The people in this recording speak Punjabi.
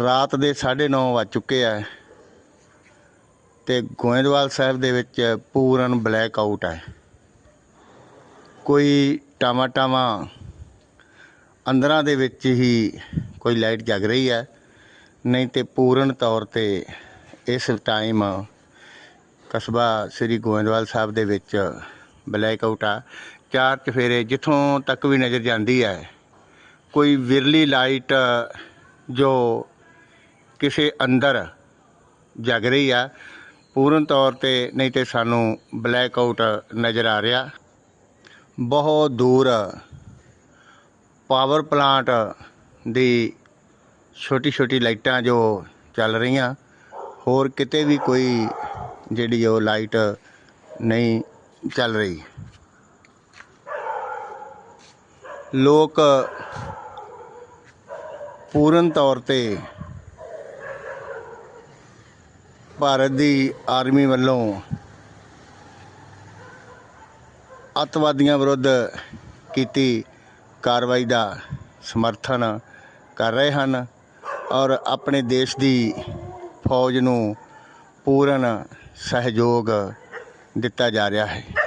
ਰਾਤ ਦੇ 9:30 ਵੱਜ ਚੁੱਕੇ ਆ ਤੇ ਗੋਇੰਦਵਾਲ ਸਾਹਿਬ ਦੇ ਵਿੱਚ ਪੂਰਨ ਬਲੈਕ ਆਊਟ ਹੈ ਕੋਈ ਟਾਮਾ ਟਾਮਾ ਅੰਦਰਾਂ ਦੇ ਵਿੱਚ ਹੀ ਕੋਈ ਲਾਈਟ ਜਗ ਰਹੀ ਹੈ ਨਹੀਂ ਤੇ ਪੂਰਨ ਤੌਰ ਤੇ ਇਸ ਟਾਈਮ ਕਸਬਾ ਸ੍ਰੀ ਗੋਇੰਦਵਾਲ ਸਾਹਿਬ ਦੇ ਵਿੱਚ ਬਲੈਕ ਆਊਟ ਆ। ਚਾਰ ਚਫੇਰੇ ਜਿੱਥੋਂ ਤੱਕ ਵੀ ਨਜ਼ਰ ਜਾਂਦੀ ਹੈ ਕੋਈ ਵਿਰਲੀ ਲਾਈਟ ਜੋ ਕਿਸੇ ਅੰਦਰ ਜਗ ਰਹੀ ਆ, ਪੂਰਨ ਤੌਰ ਤੇ ਨਹੀਂ ਤੇ ਸਾਨੂੰ ਬਲੈਕ ਆਊਟ ਨਜ਼ਰ ਆ ਰਿਹਾ। ਬਹੁਤ ਦੂਰ ਪਾਵਰ ਪਲਾਂਟ ਦੀ ਛੋਟੀ ਛੋਟੀ ਲਾਈਟਾਂ ਜੋ ਚੱਲ ਰਹੀਆਂ, ਹੋਰ ਕਿਤੇ ਵੀ ਕੋਈ ਜਿਹੜੀ ਉਹ ਲਾਈਟ ਨਹੀਂ ਚੱਲ ਰਹੀ। ਲੋਕ ਪੂਰਨ ਤੌਰ ਤੇ ਭਾਰਤ ਦੀ ਆਰਮੀ ਵੱਲੋਂ ਅੱਤਵਾਦੀਆਂ ਵਿਰੁੱਧ ਕੀਤੀ ਕਾਰਵਾਈ ਦਾ ਸਮਰਥਨ ਕਰ ਰਹੇ ਹਨ ਔਰ ਆਪਣੇ ਦੇਸ਼ ਦੀ ਫੌਜ ਨੂੰ ਪੂਰਨ ਸਹਿਯੋਗ ਦਿੱਤਾ ਜਾ ਰਿਹਾ ਹੈ।